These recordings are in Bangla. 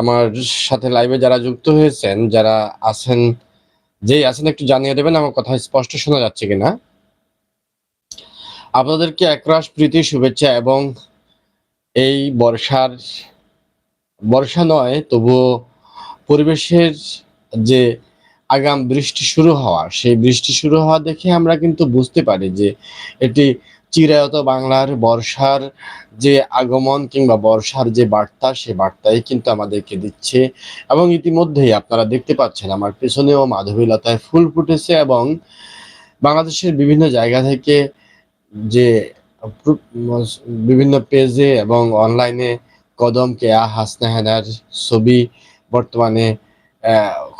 আমার সাথে লাইভে যারা যুক্ত হয়েছেন, যারা আছেন, যেই আছেন একটু জানিয়ে দেবেন, আমার কথা স্পষ্ট শোনা যাচ্ছে কিনা? আপনাদেরকে একরাশ প্রীতি, শুভেচ্ছা এবং এই বর্ষার, বর্ষা নয়, তবুও পরিবেশের যে আগাম বৃষ্টি শুরু হওয়া, সেই বৃষ্টি শুরু হওয়া দেখে আমরা কিন্তু বুঝতে পারি যে এটি চিরায়ত বাংলার বর্ষার যে আগমন কিংবা বর্ষার যে বার্তা, সে বার্তাই কিন্তু আমাদেরকে দিচ্ছে। এবং ইতিমধ্যেই আপনারা দেখতে পাচ্ছেন, আমার পেছনেও মাধবীলতায় ফুল ফুটেছে এবং বাংলাদেশের বিভিন্ন জায়গা থেকে যে বিভিন্ন পেজে এবং অনলাইনে কদম কেয়া হাসনা হেনার ছবি বর্তমানে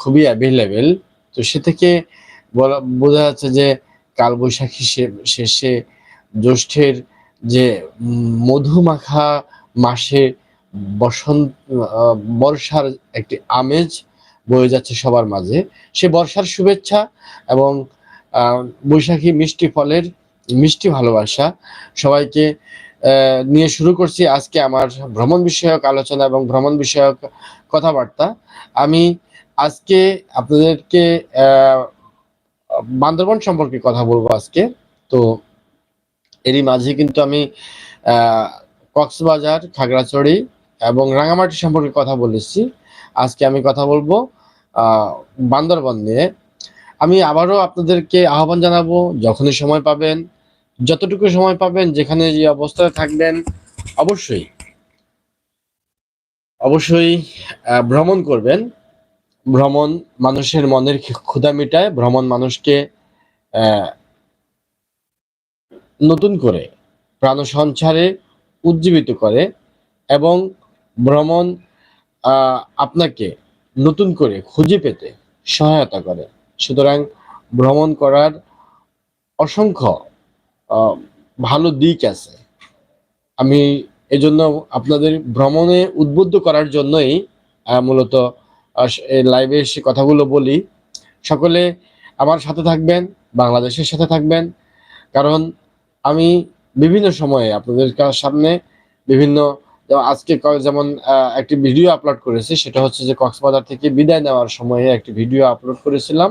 খুবই অ্যাভেলেবেল তো সে থেকে বলা, বোঝা যাচ্ছে যে কালবৈশাখী শেষে জ্যৈষ্ঠের যে মধুমাখা মাসে বসন্ত বর্ষার একটি আমেজ বয়ে যাচ্ছে সবার মাঝে। সে বর্ষার শুভেচ্ছা এবং বৈশাখী মিষ্টি ফলের মিষ্টি ভালোবাসা সবাইকে নিয়ে শুরু করছি আজকে আমার ভ্রমণ বিষয়ক আলোচনা এবং ভ্রমণ বিষয়ক কথাবার্তা। আমি আজকে আপনাদেরকে বান্দরবন সম্পর্কে কথা বলব আজকে। তো এরই মাঝে কিন্তু আমি কক্সবাজার, খাগড়াছড়ি এবং রাঙামাটি সম্পর্কে কথা বলেছি আজকে আমি কথা বলব বান্দরবন নিয়ে। আমি আবারও আপনাদেরকে আহ্বান জানাব, যখনই সময় পাবেন, যতটুকু সময় পাবেন, যেখানে যে অবস্থায় থাকবেন, অবশ্যই অবশ্যই ভ্রমণ করবেন। ভ্রমণ মানুষের মনের ক্ষুধা মেটায়, ভ্রমণ মানুষকে নতুন করে প্রাণ সঞ্চারে উজ্জীবিত করে এবং ভ্রমণ আপনাকে নতুন করে খুঁজে পেতে সহায়তা করে। সুতরাং ভ্রমণ করার অসংখ্য ভালো দিক আছে। আমি এজন্য আপনাদের ভ্রমণে উদ্বুদ্ধ করার জন্যই মূলত লাইভে এসে কথাগুলো বলি। সকলে আমার সাথে থাকবেন, বাংলাদেশের সাথে থাকবেন। কারণ আমি বিভিন্ন সময়ে আপনাদের সামনে বিভিন্ন আজকে যেমন একটি ভিডিও আপলোড করেছি, সেটা হচ্ছে যে কক্সবাজার থেকে বিদায় নেওয়ার সময়ে একটি ভিডিও আপলোড করেছিলাম।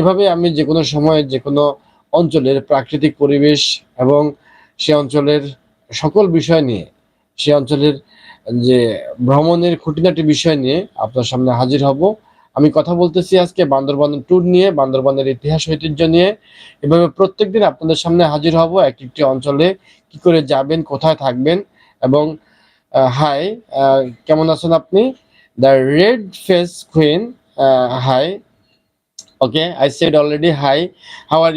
এভাবে আমি যে কোনো সময়ে যে কোনো অঞ্চলের প্রাকৃতিক পরিবেশ এবং সে অঞ্চলের সকল বিষয় নিয়ে, সে অঞ্চলের যে ভ্রমণের খুঁটিনাটি বিষয় নিয়ে আপনার সামনে হাজির হব। আমি কথা বলতেছি আজকে বান্দরবানের ট্যুর নিয়ে বান্দরবানের ইতিহাস ঐতিহ্য নিয়ে। এভাবে প্রত্যেকদিন আপনাদের সামনে হাজির হব এক একটি অঞ্চলে। কি করে যাবেন কোথায় থাকবেন? এবং হাই কেমন আছেন আপনি? The red face queen hi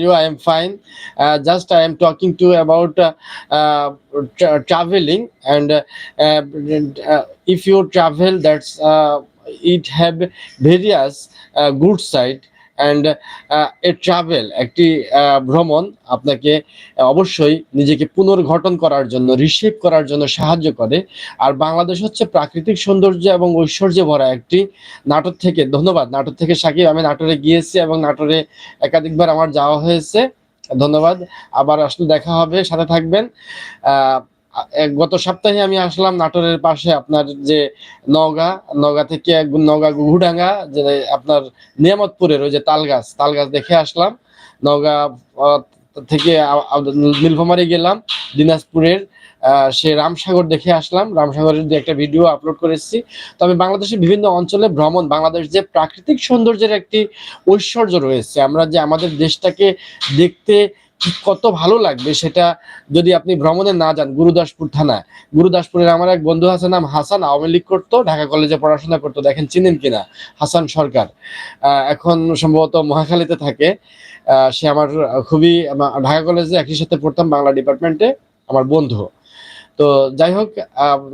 you? I am fine. Uh, just i am talking to about uh, uh, tra- traveling and uh, uh, if you travel that's uh, it have various uh, good side uh, a travel একটি uh, ভ্রমণ আপনাকে অবশ্যই নিজেকে পুনর্গঠন করার জন্য রিশেপ করার জন্য সাহায্য করে। আর বাংলাদেশ হচ্ছে প্রাকৃতিক সৌন্দর্য এবং ঐশ্বর্যে ভরা একটি নাটোর থেকে ধন্যবাদ। নাটোর থেকে সাকিব আমি নাটোরে গিয়েছি এবং নাটোরে একাধিকবার আমার যাওয়া হয়েছে। ধন্যবাদ। আবার আসলে দেখা হবে সাথে থাকবেন। গত সপ্তাহে আমি আসলাম নাটোরের পাশে আপনার যে নওগাঁ নওগাঁ থেকে নওগাঁ গুহুডাঙ্গা যে আপনার নিয়ামতপুরের ওই যে তাল গাছ তাল গাছ দেখে আসলাম। নওগাঁ থেকে আ- গেলাম, দিনাজপুরের সে রামসাগর দেখে আসলাম। রামসাগরের যে একটা ভিডিও আপলোড করেছি তবে বাংলাদেশের বিভিন্ন অঞ্চলে ভ্রমণ, বাংলাদেশ যে প্রাকৃতিক সৌন্দর্যের একটি ঐশ্বর্য রয়েছে। আমরা যে আমাদের দেশটাকে দেখতে কত ভালো লাগবে সেটা যদি আপনি ভ্রমণে না যান গুরুদাসপুর থানা গুরুদাসপুরের আমার এক বন্ধু আছে, নাম হাসান, আওয়ামী লীগ করতো, ঢাকা কলেজে পড়াশোনা করতো। দেখেন, চিনেন কিনা? হাসান সরকার। এখন সম্ভবত মহাখালীতে থাকে। সে আমার খুবই, ঢাকা কলেজে একই সাথে পড়তাম বাংলা ডিপার্টমেন্টে, আমার বন্ধু। তো যাই হোক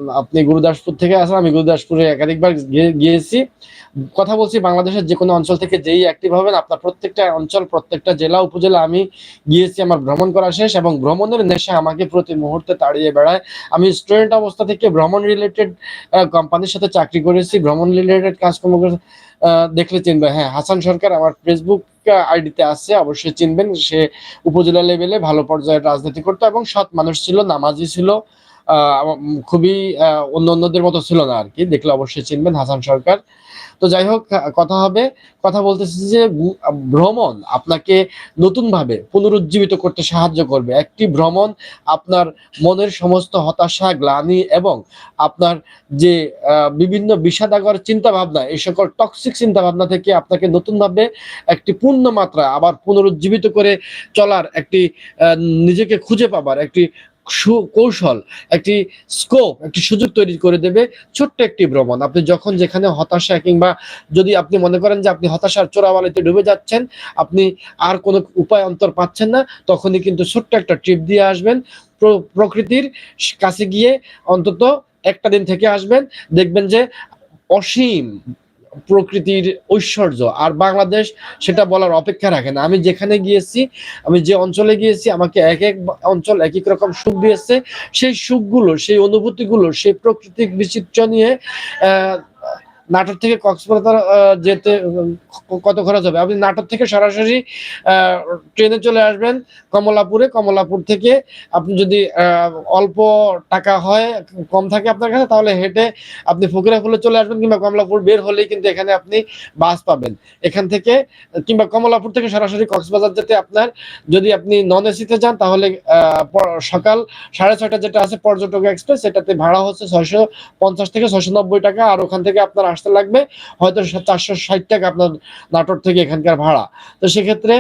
আপনি গুরুদাসপুর থেকে আসেন, আমি গুরুদাসপুরে একাধিকবার গিয়েছি। কথা বলছি বাংলাদেশের যে কোনো অঞ্চল থেকে যেই অ্যাক্টিভ হবেন, আপনার প্রত্যেকটা অঞ্চল, প্রত্যেকটা জেলা, উপজেলা, আমি গিয়েছি আমার ভ্রমণ করা শেষ এবং ভ্রমণের নেশা আমাকে প্রতি মুহূর্তে তাড়িয়ে বেড়ায়। আমি স্টুডেন্ট অবস্থা থেকে ভ্রমণ রিলেটেড কোম্পানির সাথে চাকরি করেছি, ভ্রমণ রিলেটেড কাজকর্ম করে- দেখলে চিনবে হ্যাঁ হাসান সরকার আমার ফেসবুক আইডিতে আছে, অবশ্যই চিনবেন। সে উপজেলা লেভেলে ভালো পর্যায়ে রাজনীতি করতো এবং সৎ মানুষ ছিল, নামাজি ছিল। খুবই অন্য অন্যদের মতো ছিল না আর কি। দেখলে অবশ্যই চিনবেন হাসান সরকার। তো যাই হোক কথা হবে। কথা বলতেছি যে ভ্রমণ আপনাকে নতুন ভাবে পুনরুজ্জীবিত করতে সাহায্য করবে। একটি ভ্রমণ আপনার মনের সমস্ত হতাশা, গ্লানি এবং আপনার যে বিভিন্ন বিষাদাগর চিন্তা ভাবনা এই সকল টক্সিক চিন্তা ভাবনা থেকে আপনাকে নতুন ভাবে একটি পূর্ণ মাত্রা আবার পুনরুজ্জীবিত করে চলার একটি নিজেকে খুঁজে পাবার একটি সু- কৌশল, একটি স্কোপ একটি সুযোগ তৈরি করে দেবে ছোট্ট একটি ভ্রমণ। আপনি যখন যেখানে হতাশা কিংবা যদি আপনি মনে করেন যে আপনি হতাশার চোরাবালিতে ডুবে যাচ্ছেন, আপনি আর কোনো উপায় অন্তর পাচ্ছেন না, তখনই কিন্তু ছোট্ট একটা ট্রিপ দিয়ে আসবেন। প্র- প্রকৃতির কাছে গিয়ে অন্তত একটা দিন থেকে আসবেন। দেখবেন যে অসীম প্রকৃতির ঐশ্বর্য। আর বাংলাদেশ সেটা বলার অপেক্ষা রাখে না। আমি যেখানে গিয়েছি, আমি যে অঞ্চলে গিয়েছি, আমাকে এক এক অঞ্চল এক এক রকম সুখ দিয়েছে। সেই সুখগুলো, সেই অনুভূতিগুলো, সেই প্রকৃতির বিচিত্র নিয়ে নাটোর থেকে কক্সবাজার যেতে কত খরচ হবে? আপনি নাটোর থেকে সরাসরি ট্রেনে চলে আসবেন কমলাপুরে। কমলাপুর থেকে আপনি যদি অল্প টাকা হয়, কম থাকে আপনার কাছে, তাহলে হেঁটে আপনি ফকিরাপুলে চলে আসবেন কিংবা কমলাপুর বের হলেই কিন্তু এখানে আপনি বাস পাবেন। এখান থেকে, কিংবা কমলাপুর থেকে সরাসরি কক্সবাজার যেতে আপনার, যদি আপনি নন এসিতে যান, তাহলে সকাল সাড়ে ছয়টা যেটা আছে, পর্যটক এক্সপ্রেস, সেটাতে ভাড়া হচ্ছে ছয়শো পঞ্চাশ থেকে ছয়শো নব্বই টাকা, আর ওখান থেকে আপনার আসতে লাগবে। হয়তো চারশো ষাট টাকা আপনার নাটোর থেকে এখানকার ভাড়া। তো সেক্ষেত্রে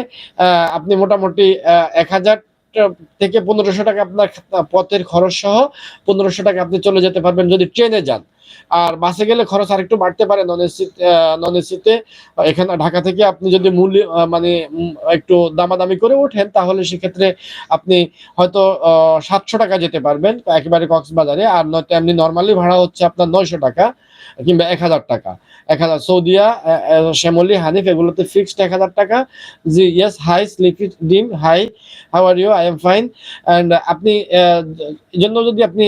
আপনি মোটামুটি এক হাজার থেকে পনেরোশো টাকা আপনার পথের খরচ সহ পনেরোশো টাকা আপনি চলে যেতে পারবেন যদি ট্রেনে যান। আর বাসে গেলে খরচ আরেকটু বাড়তে পারে নন এসি নন এসিতে এখানে ঢাকা থেকে আপনি যদি মূল্য মানে একটু দামাদামি করে ওঠেন, তাহলে সেক্ষেত্রে আপনি হয়তো সাতশো টাকা যেতে পারবেন একেবারে কক্সবাজারে। আর নয়তো এমনি নর্মালি ভাড়া হচ্ছে আপনার নয়শো টাকা কিংবা এক হাজার টাকা। এক হাজার সৌদিয়া শ্যামলী, হানিফ, এগুলোতে ফিক্সড এক হাজার টাকা। জি ইয়েস হাই স্লিপি ডিম hi how are you I am fine and আপনি জন্য যদি আপনি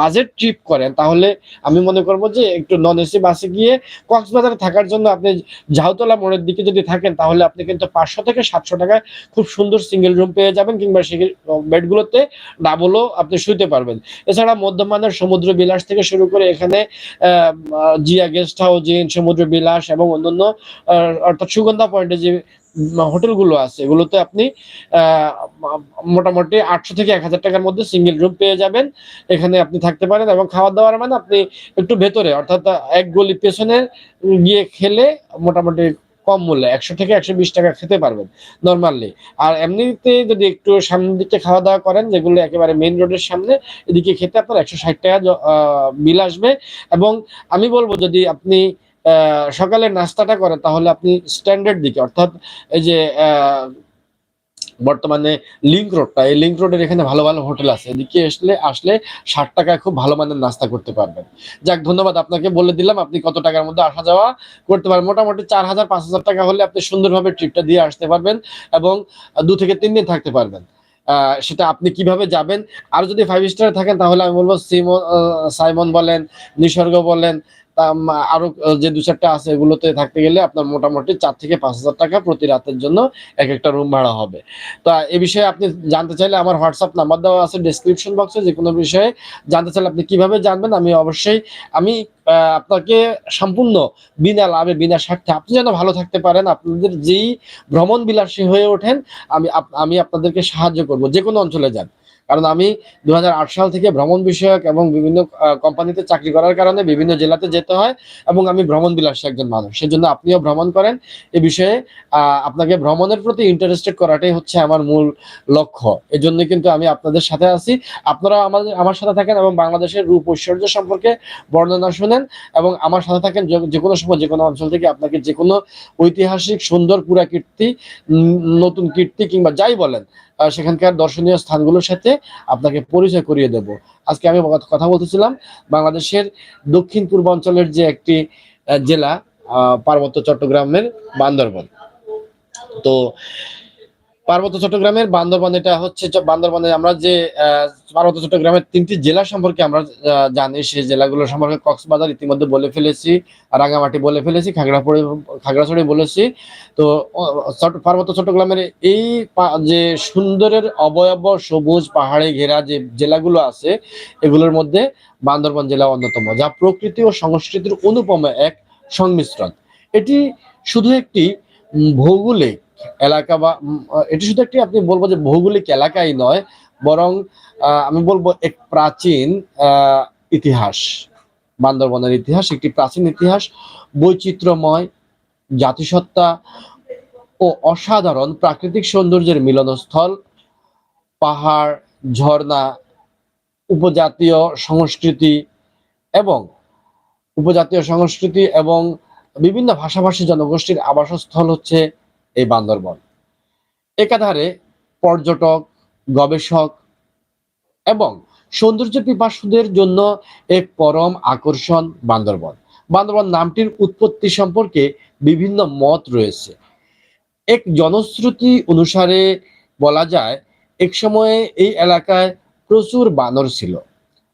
বাজেট ট্রিপ করেন, তাহলে আমি মনে করব যে একটু নন এসি বাসে গিয়ে কক্সবাজারে থাকার জন্য আপনি ঝাউতলা মোড়ের দিকে যদি থাকেন, তাহলে আপনি কিন্তু পাঁচশো থেকে সাতশো টাকায় খুব সুন্দর সিঙ্গেল রুম পেয়ে যাবেন, কিংবা সেই বেডগুলোতে ডাবলও আপনি শুতে পারবেন। এছাড়া মধ্যমানের সমুদ্র বিলাস থেকে শুরু করে এখানে জিয়া গেস্ট হাউস জিন সমুদ্র বিলাস এবং অন্যান্য অর্থাৎ সুগন্ধা পয়েন্টে যে হোটেলগুলো আছে, এগুলোতে আপনি মোটামুটি আটশো থেকে এক হাজার টাকার মধ্যে সিঙ্গেল রুম পেয়ে যাবেন। এখানে আপনি থাকতে পারেন এবং খাওয়া দাওয়ার মানে আপনি একটু ভেতরে, অর্থাৎ এক গলি পেছনে গিয়ে খেলে মোটামুটি কম মূল্যে, একশো থেকে একশো বিশ টাকা খেতে পারবেন নর্মালি আর এমনিতে যদি একটু সামনের দিকে খাওয়া দাওয়া করেন, যেগুলো একেবারে মেন রোডের সামনে, এদিকে খেতে আপনার একশো ষাট টাকা বিল আসবে। এবং আমি বলব যদি আপনি সকালে নাস্তাটা করেন, তাহলে আপনি স্ট্যান্ডার্ড দিকে, অর্থাৎ এই যে বর্তমানে লিঙ্ক রোডটা এই লিঙ্ক রোডের এখানে ভালো ভালো হোটেল আছে। এদিকে আসলে আসলে ষাট টাকায় খুব ভালো মানের নাস্তা করতে পারবেন। যাক, ধন্যবাদ আপনাকে বলে দিলাম, আপনি কত টাকার মধ্যে আসা যাওয়া করতে পারবেন। মোটামুটি চার হাজার, পাঁচ হাজার টাকা হলে আপনি সুন্দরভাবে ট্রিপটা দিয়ে আসতে পারবেন এবং দু থেকে তিন দিন থাকতে পারবেন। সেটা আপনি কীভাবে যাবেন? আর যদি ফাইভ স্টারে থাকেন, তাহলে আমি বলব সিমন সাইমন বলেন নিসর্গ বলেন আরও যে দু চারটা আছে এগুলোতে থাকতে গেলে আপনার মোটামুটি চার থেকে পাঁচ হাজার টাকা প্রতি রাতের জন্য এক একটা রুম ভাড়া হবে। তো এ বিষয়ে আপনি জানতে চাইলে আমার হোয়াটসঅ্যাপ নাম্বার দেওয়া আছে ডিসক্রিপশন বক্সে যে কোনো বিষয়ে জানতে চাইলে আপনি কীভাবে জানবেন আমি অবশ্যই, আমি আপনাকে সম্পূর্ণ বিনা লাভে, বিনা স্বার্থে, আপনি যেন ভালো থাকতে পারেন, আপনাদের যেই ভ্রমণ বিলাসী হয়ে ওঠেন, আমি আমি আপনাদেরকে সাহায্য করব যে কোনো অঞ্চলে যান। কারণ আমি দু হাজার আট সাল থেকে ভ্রমণ বিষয়ক এবং বিভিন্ন কোম্পানিতে চাকরি করার কারণে বিভিন্ন জেলাতে যেতে হয় এবং আমি ভ্রমণ বিলাসী একজন মানুষ। সেজন্য আপনিও ভ্রমণ করেন। এ বিষয়ে আপনাকে ভ্রমণের প্রতি ইন্টারেস্টেড করাটাই হচ্ছে আমার মূল লক্ষ্য। এজন্য কিন্তু আমি আপনাদের সাথে আছি। আপনারা আমাদের আমার সাথে থাকেন এবং বাংলাদেশের রূপ ঐশ্বর্য সম্পর্কে বর্ণনা শুনেন এবং আমার সাথে থাকেন যে- কোনো সময় যে কোনো অঞ্চল থেকে আপনাকে যে কোনো ঐতিহাসিক সুন্দর পুরা কীর্তি নতুন কীর্তি কিংবা যাই বলেন সেখানকার দর্শনীয় স্থানগুলোর সাথে আপনাকে পরিচয় করিয়ে দেব। আজকে আমি কথা- বলতেছিলাম বাংলাদেশের দক্ষিণ পূর্বাঞ্চলের যে একটি জেলা পার্বত্য চট্টগ্রামের বান্দরবন। তো পার্বত্য চট্টগ্রামের বান্দরবান, এটা হচ্ছে বান্দরবানে আমরা যে পার্বত্য চট্টগ্রামের তিনটি জেলা সম্পর্কে আমরা জানি। সেই জেলাগুলো সম্পর্কে কক্সবাজার ইতিমধ্যে বলে ফেলেছি রাঙামাটি বলে ফেলেছি, খাগড়াছড়ি খাগড়াছড়ি বলেছি। তো পার্বত্য চট্টগ্রামের এই যে সুন্দরের অবয়ব সবুজ পাহাড়ে ঘেরা যে জেলাগুলো আছে, এগুলোর মধ্যে বান্দরবান জেলা অন্যতম, যা প্রকৃতি ও সংস্কৃতির অনুপম এক সংমিশ্রণ। এটি শুধু একটি ভৌগোলিক এলাকা বা এটি শুধু একটি আপনি বলব যে ভৌগোলিক এলাকাই নয়, বরং আমি বলব এক প্রাচীন ইতিহাস, বান্দরবনের ইতিহাস, একটি প্রাচীন ইতিহাস, বৈচিত্র্যময় জাতিসত্তা ও অসাধারণ প্রাকৃতিক সৌন্দর্যের মিলনস্থল, পাহাড়, ঝর্ণা, উপজাতীয় সংস্কৃতি এবং, উপজাতীয় সংস্কৃতি এবং বিভিন্ন ভাষাভাষী জনগোষ্ঠীর আবাসস্থল হচ্ছে এই বান্দরবন। একাধারে পর্যটক, গবেষক এবং সৌন্দর্য পিপাসুদের জন্য এক পরম আকর্ষণ বান্দরবন। বান্দরবন নামটির উৎপত্তি সম্পর্কে বিভিন্ন মত রয়েছে। এক জনশ্রুতি অনুসারে বলা যায়, এক সময়ে এই এলাকায় প্রচুর বানর ছিল।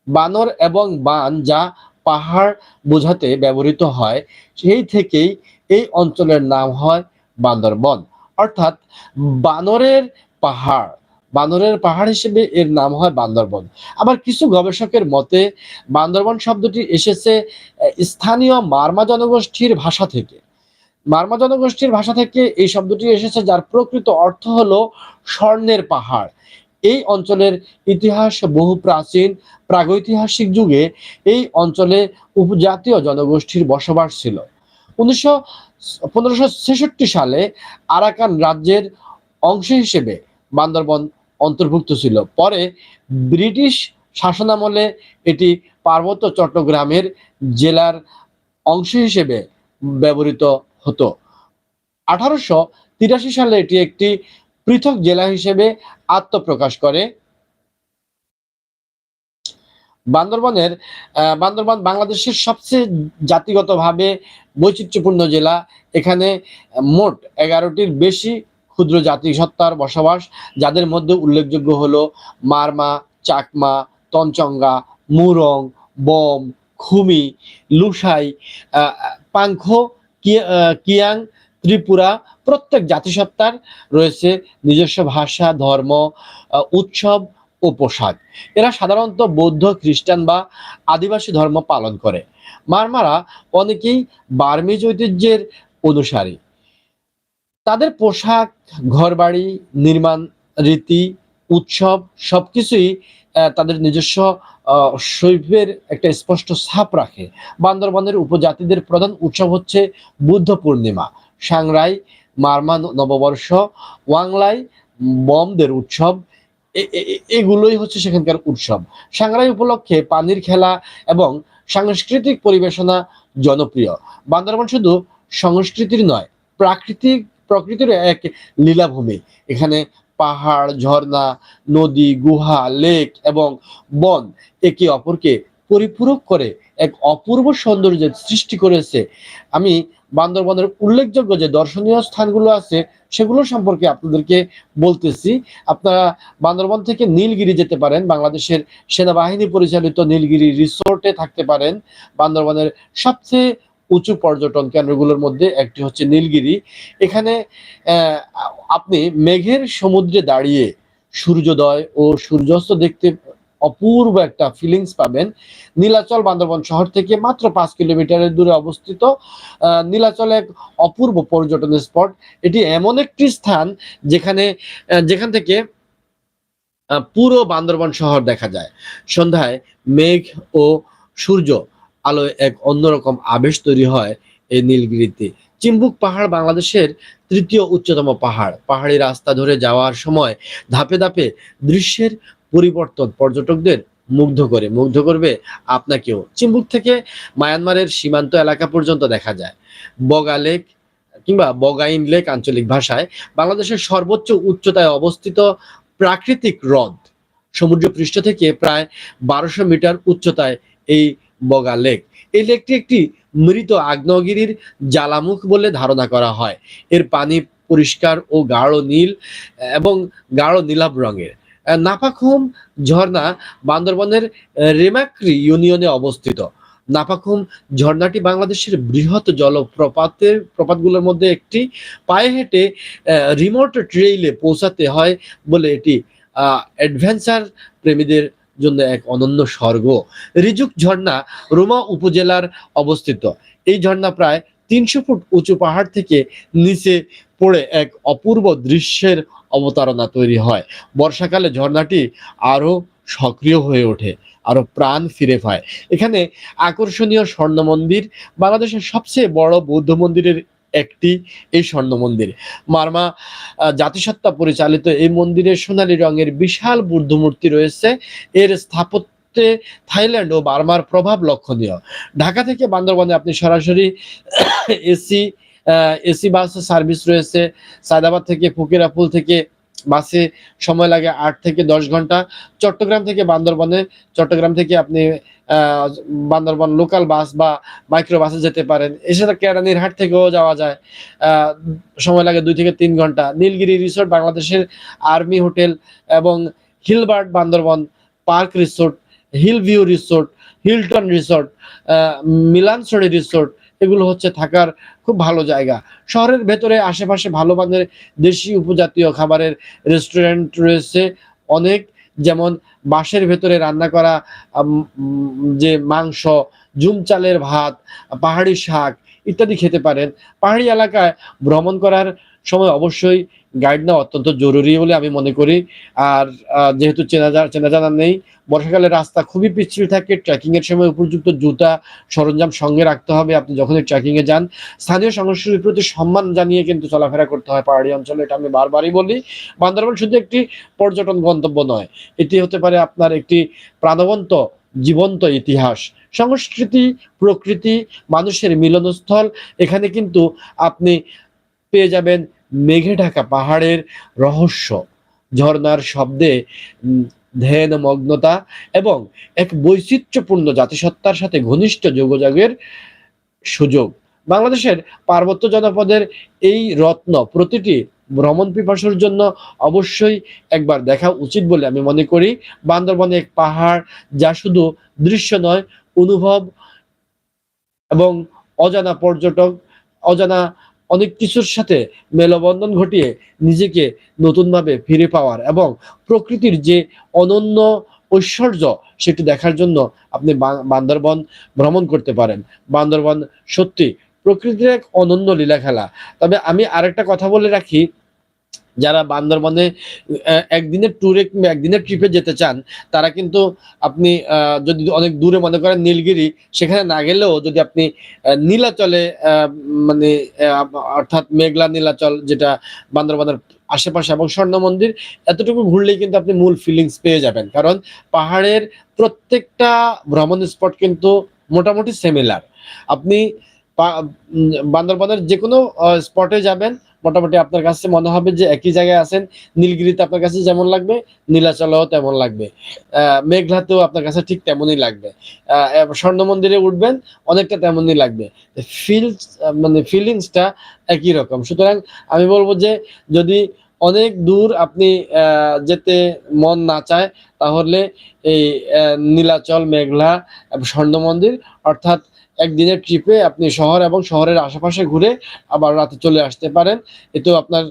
বানর এবং বান যা পাহাড় বোঝাতে ব্যবহৃত হয়, সেই থেকেই এই অঞ্চলের নাম হয় বান্দরবন। অর্থাৎ বানরের পাহাড় বানরের পাহাড় হিসেবে এর নাম হয় বান্দরবন। আবার কিছু গবেষকের মতে, বান্দরবন শব্দটি এসেছে স্থানীয় মার্মা জনগোষ্ঠীর ভাষা থেকে। মার্মা জনগোষ্ঠীর ভাষা থেকে এই শব্দটি এসেছে, যার প্রকৃত অর্থ হলো স্বর্ণের পাহাড়। এই অঞ্চলের ইতিহাস বহু প্রাচীন, প্রাগৈতিহাসিক যুগে এই অঞ্চলে উপজাতীয় জনগোষ্ঠীর বসবাস ছিল। উনিশশো পনেরোশো ছেষট্টি সালে আরাকান রাজ্যের অংশ হিসেবে বান্দরবন অন্তর্ভুক্ত ছিল। পরে ব্রিটিশ শাসনামলে এটি পার্বত্য চট্টগ্রামের জেলার অংশ হিসেবে ব্যবহৃত হতো। আঠারোশো তিরাশি সালে এটি একটি পৃথক জেলা হিসেবে আত্মপ্রকাশ করে। বান্দরবনের বান্দরবান বাংলাদেশের সবচেয়ে জাতিগতভাবে বৈচিত্র্যপূর্ণ জেলা। এখানে মোট এগারোটির বেশি ক্ষুদ্র জাতিসত্তার বসবাস, যাদের মধ্যে উল্লেখযোগ্য হলো মারমা, চাকমা তঞ্চঙ্গা মুরং, বম, খুমি, লুসাই পাংখ কিয়াং, ত্রিপুরা প্রত্যেক জাতিসত্তার রয়েছে নিজস্ব ভাষা, ধর্ম উৎসব ও পোশাক এরা সাধারণত বৌদ্ধ, খ্রিস্টান বা আদিবাসী ধর্ম পালন করে। মারমারা অনেকেই বার্মিজ ঐতিহ্যের অনুসারী। তাদের পোশাক, ঘরবাড়ি, নির্মাণ রীতি, উৎসব সবকিছুই তাদের নিজস্ব শৈবের একটা স্পষ্ট ছাপ রাখে। বান্দরবনের উপজাতিদের প্রধান উৎসব হচ্ছে বুদ্ধ পূর্ণিমা। সাংরাই, মারমা নববর্ষ, ওয়াংলাই, বমদের উৎসব এগুলোই হচ্ছে সেখানকার উৎসব। সাংরাই উপলক্ষে পানির খেলা এবং সাংস্কৃতিক পরিবেশনা জনপ্রিয়। বান্দরবান শুধু সংস্কৃতির নয়, প্রাকৃতিক, প্রকৃতির এক লীলাভূমি। এখানে পাহাড়, ঝর্ণা, নদী, গুহা, লেক এবং বন একে অপরকে পরিপূরক করে, এক অপূর্ব সৌন্দর্যের সৃষ্টি করেছে। আমি বান্দরবনের উল্লেখযোগ্য যে দর্শনীয় স্থানগুলো আছে, সেগুলো সম্পর্কে আপনাদেরকে বলতেছি। আপনারা বান্দরবন থেকে নীলগিরি যেতে পারেন, বাংলাদেশের সেনাবাহিনী পরিচালিত নীলগিরি রিসোর্টে থাকতে পারেন। বান্দরবনের সবচেয়ে উঁচু পর্যটন কেন্দ্রগুলোর মধ্যে একটি হচ্ছে নীলগিরি। এখানে আপনি মেঘের সমুদ্রে দাঁড়িয়ে সূর্যোদয় ও সূর্যাস্ত দেখতে অপূর্ব একটা ফিলিংস পাবেন। নীলাচল বান্দরবন শহর থেকে মাত্র পাঁচ কিলোমিটারের দূরে অবস্থিত নীলাচল এক অপূর্ব পর্যটন স্পট এটি এমন একটি স্থান যেখানে যেখান থেকে পুরো বান্দরবন শহর দেখা যায়। সন্ধ্যায় মেঘ ও সূর্য আলোয় এক অন্যরকম আবেশ তৈরি হয় এই নীলগিরিতে। চিম্বুক পাহাড় বাংলাদেশের তৃতীয় উচ্চতম পাহাড়। পাহাড়ি রাস্তা ধরে যাওয়ার সময় ধাপে ধাপে দৃশ্যের পরিবর্তন পর্যটকদের মুগ্ধ করে। মুগ্ধ করবে আপনাকেও। চিম্বুক থেকে মায়ানমারের সীমান্ত এলাকা পর্যন্ত দেখা যায়। বগা লেক কিংবা বগাইন লেক আঞ্চলিক ভাষায় বাংলাদেশের সর্বোচ্চ উচ্চতায় অবস্থিত প্রাকৃতিক হ্রদ। সমুদ্র পৃষ্ঠ থেকে প্রায় বারোশো মিটার উচ্চতায় এই বগা লেক। এই লেকটি একটি মৃত আগ্নেয়গিরির জ্বালামুখ বলে ধারণা করা হয়। এর পানি পরিষ্কার ও গাঢ় নীল এবং গাঢ় নীলাভ রঙের। নাপাখুম ঝর্ণা বান্দরবনের রেমাক্রি ইউনিয়নে অবস্থিত। নাপাখুম ঝর্ণাটি বাংলাদেশের বৃহৎ জলপ্রপাতের প্রপাতগুলোর মধ্যে একটি। পায়ে হেঁটে রিমোট ট্রেইলে পৌঁছাতে হয় বলে এটি অ্যাডভেঞ্চার প্রেমীদের জন্য এক অনন্য স্বর্গ। রিজুক ঝর্ণা রোমা উপজেলার অবস্থিত। এই ঝর্ণা প্রায় তিনশো ফুট উঁচু পাহাড় থেকে নিচে পড়ে এক অপূর্ব দৃশ্যের অবতারণা তৈরি হয়। বর্ষাকালে ঝর্ণাটি আরও সক্রিয় হয়ে ওঠে আরও প্রাণ ফিরে পায়। এখানে আকর্ষণীয় স্বর্ণ মন্দির বাংলাদেশের সবচেয়ে বড় বৌদ্ধ মন্দিরের একটি এই স্বর্ণ মন্দির মারমা জাতিসত্তা পরিচালিত এই মন্দিরের সোনালী রঙের বিশাল বুদ্ধ মূর্তি রয়েছে। এর স্থাপত্যে থাইল্যান্ড ও বার্মার প্রভাব লক্ষণীয়। ঢাকা থেকে বান্দরবনে আপনি সরাসরি এসি এসি বাস সার্ভিস রয়েছে। সায়দাবাদ থেকে ফকিরাপুল থেকে বাসে সময় লাগে আট থেকে দশ ঘণ্টা। চট্টগ্রাম থেকে বান্দরবনে, চট্টগ্রাম থেকে আপনি বান্দরবন লোকাল বাস বা মাইক্রো বাসে যেতে পারেন। এছাড়া কেরানির হাট থেকেও যাওয়া যায়। সময় লাগে দুই থেকে তিন ঘণ্টা। নীলগিরি রিসোর্ট, বাংলাদেশের আর্মি হোটেল এবং Hilbert Bandarban park resort hill view resort Hilton resort Milanchhari resort এগুলো হচ্ছে থাকার খুব ভালো জায়গা। শহরের ভেতরে আশেপাশে ভালো মানের দেশি উপজাতীয় খাবারের রেস্টুরেন্ট রয়েছে অনেক, যেমন বাঁশের ভেতরে রান্না করা যে মাংস জুম চালের ভাত, পাহাড়ি শাক ইত্যাদি খেতে পারেন। পাহাড়ি এলাকায় ভ্রমণ করার সময় অবশ্যই গাইড নেওয়া অত্যন্ত জরুরি বলে আমি মনে করি। আর যেহেতু চেনা চেনা জানা নেই, বর্ষাকালে রাস্তা খুবই পিচ্ছিল থাকে ট্রেকিং এর সময় উপযুক্ত জুতা সরঞ্জাম সঙ্গে রাখতে হবে, আপনি যখনই ট্রেকিং এ যান। স্থানীয় সংস্কৃতির প্রতি সম্মান জানিয়ে কিন্তু চলাফেরা করতে হয় পাহাড়ি অঞ্চলে, এটা আমি বারবারই বলি। বান্দরবান শুধু একটি পর্যটন গন্তব্য নয়, এটি হতে পারে আপনার একটি প্রাণবন্ত, জীবন্ত ইতিহাস। সংস্কৃতি, প্রকৃতি, মানুষের মিলনস্থল, এখানে কিন্তু আপনি পেয়ে যাবেন মেঘে ঢাকা পাহাড়ের রহস্য, ঝর্ণার শব্দে ধ্যান মগ্নতা এবং এক বৈচিত্র্যপূর্ণ জাতিসত্তার সাথে ঘনিষ্ঠ যোগাযোগের সুযোগ। বাংলাদেশের পার্বত্য জনপদের এই রত্ন প্রতিটি ভ্রমণ পিপাসুর জন্য অবশ্যই একবার দেখা উচিত বলে আমি মনে করি। বান্দরবনে এক পাহাড় যা শুধু দৃশ্য নয়, অনুভব এবং অজানা পর্যটক, অজানা অনেক কিছুর সাথে মেলবন্ধন ঘটিয়ে নিজেকে নতুনভাবে ফিরে পাওয়ার এবং প্রকৃতির যে অনন্য ঐশ্বর্য সেটি দেখার জন্য আপনি বান্দরবন ভ্রমণ করতে পারেন। বান্দরবন সত্যি প্রকৃতির এক অনন্য লীলা খেলা তবে আমি আরেকটা কথা বলে রাখি যারা বান্দরবনে একদিনের ট্যুরে কিংবা একদিনের ট্রিপে যেতে চান, তারা কিন্তু আপনি যদি অনেক দূরে মনে করেন নীলগিরি, সেখানে না গেলেও যদি আপনি নীলাচলে মানে অর্থাৎ মেঘলা নীলাচল যেটা বান্দরবনের আশেপাশে এবং স্বর্ণ মন্দির, এতটুকু ঘুরলেই কিন্তু আপনি মূল ফিলিংস পেয়ে যাবেন। কারণ পাহাড়ের প্রত্যেকটা ভ্রমণ স্পট কিন্তু মোটামুটি সিমিলার আপনি বান্দরবনের যে কোনো স্পটে যাবেন মোটামুটি আপনার কাছে মনে হবে যে একই জায়গায় আছেন। নীলগিরিতে আপনার কাছে যেমন লাগবে, নীলাচলেও তেমন লাগবে। মেঘলাতেও আপনার কাছে ঠিক তেমনই লাগবে। স্বর্ণ মন্দিরে উঠবেন, অনেকটা তেমনই লাগবে। ফিল মানে ফিলিংসটা একই রকম। সুতরাং আমি বলব যে যদি অনেক দূর আপনি যেতে মন না চায়, তাহলে এই নীলাচল, মেঘলা, স্বর্ণ মন্দির, অর্থাৎ একদিনের ট্রিপে আপনি শহর এবং শহরের আশেপাশে ঘুরে আবার রাতে চলে আসতে পারেন। এতেও আপনার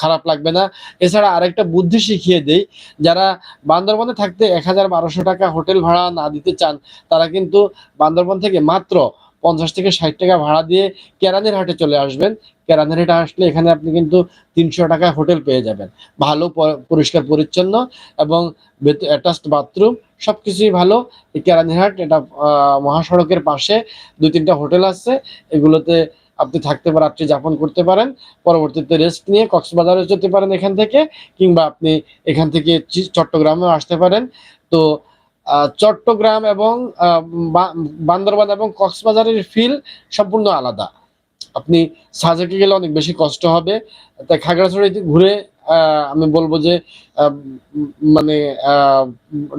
খারাপ লাগবে না। এছাড়া আরেকটা বুদ্ধি শিখিয়ে দেই, যারা বান্দরবনে থাকতে এক হাজার বারোশো টাকা হোটেল ভাড়া না দিতে চান, তারা কিন্তু বান্দরবন থেকে মাত্র পঞ্চাশ থেকে ষাট টাকা ভাড়া দিয়ে কেরানের হাটে চলে আসবেন। কেরানের হাটে আসলে এখানে আপনি কিন্তু তিনশো টাকা হোটেল পেয়ে যাবেন। ভালো পরিষ্কার পরিচ্ছন্ন এবং অ্যাটাচড বাথরুম সবকিছুই ভালো। এই কেরানীহাট এটা মহাসড়কের পাশে দু তিনটা হোটেল আছে। এগুলোতে আপনি থাকতে পারেন রাত্রি যাপন করতে পারেন। পরবর্তীতে রেস্ট নিয়ে কক্সবাজারে যেতে পারেন এখান থেকে কিংবা আপনি এখান থেকে চট্টগ্রামেও আসতে পারেন। তো চট্টগ্রাম এবং বান্দরবান এবং কক্সবাজারের ফিল সম্পূর্ণ আলাদা। আপনি সাজেকে গেলে অনেক বেশি কষ্ট হবে। তাই খাগড়াছড়িতে ঘুরে আমি বলব যে মানে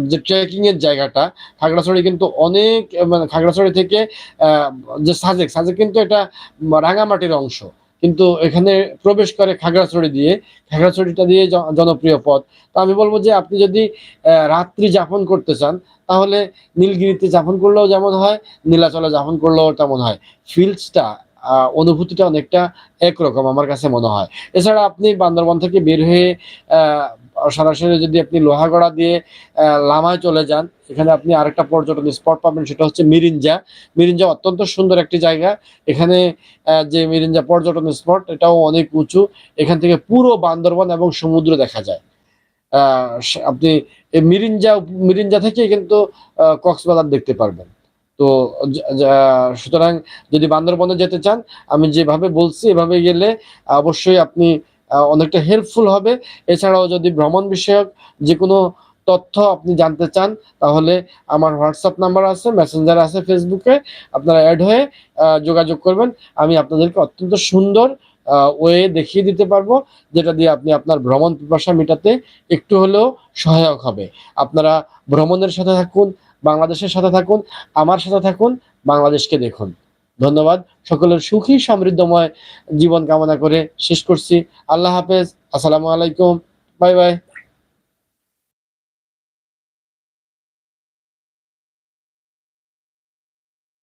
যে ট্রেকিং এর জায়গাটা, খাগড়াছড়ি কিন্তু অনেক মানে খাগড়াছড়ি থেকে যে সাজেক সাজেক কিন্তু এটা রাঙামাটির অংশ। কিন্তু এখানে প্রবেশ করে খাগড়াছড়ি দিয়ে, খাগড়াছড়িটা দিয়ে জনপ্রিয় পথ। তো আমি বলব যে আপনি যদি রাত্রি যাপন করতে চান, তাহলে নীলগিরিতে যাপন করলেও যেমন হয়, নীলাচলে যাপন করলেও তেমন হয়। ফিল্ডসটা অনুভূতিটা অনেকটা একরকম আমার কাছে মনে হয়। এছাড়া আপনি বান্দরবন থেকে বের হয়ে সরাসরি যদি আপনি লোহাগড়া দিয়ে লামায় চলে যান, এখানে আপনি আরেকটা পর্যটন স্পট পাবেন, সেটা হচ্ছে মিরিঞ্জা। মিরিঞ্জা অত্যন্ত সুন্দর একটি জায়গা। এখানে যে মিরিঞ্জা পর্যটন স্পট এটাও অনেক উঁচু। এখান থেকে পুরো বান্দরবন এবং সমুদ্র দেখা যায়। আপনি মিরিঞ্জা মিরিঞ্জা থেকে কিন্তু কক্সবাজার দেখতে পারবেন। তো সুতরাং যদি বান্দরবনে যেতে চান, আমি যেভাবে বলছি, এভাবে গেলে অবশ্যই আপনি অনেকটা হেল্পফুল হবে। এছাড়াও যদি ভ্রমণ বিষয়ক যে কোনো তথ্য আপনি জানতে চান, তাহলে আমার হোয়াটসঅ্যাপ নাম্বার আছে মেসেঞ্জার আছে ফেসবুকে আপনারা অ্যাড হয়ে যোগাযোগ করবেন। আমি আপনাদেরকে অত্যন্ত সুন্দর ওয়ে দেখিয়ে দিতে পারব, যেটা দিয়ে আপনি আপনার ভ্রমণ পিপাসা মেটাতে একটু হলেও সহায়ক হবে। আপনারা ভ্রমণের সাথে থাকুন বাংলাদেশের সাথে থাকুন, আমার সাথে থাকুন, বাংলাদেশকে দেখুন। ধন্যবাদ। সকলের সুখী, সমৃদ্ধময় জীবন কামনা করে শেষ করছি। আল্লাহ হাফেজ। আসসালামু আলাইকুম। Bye bye.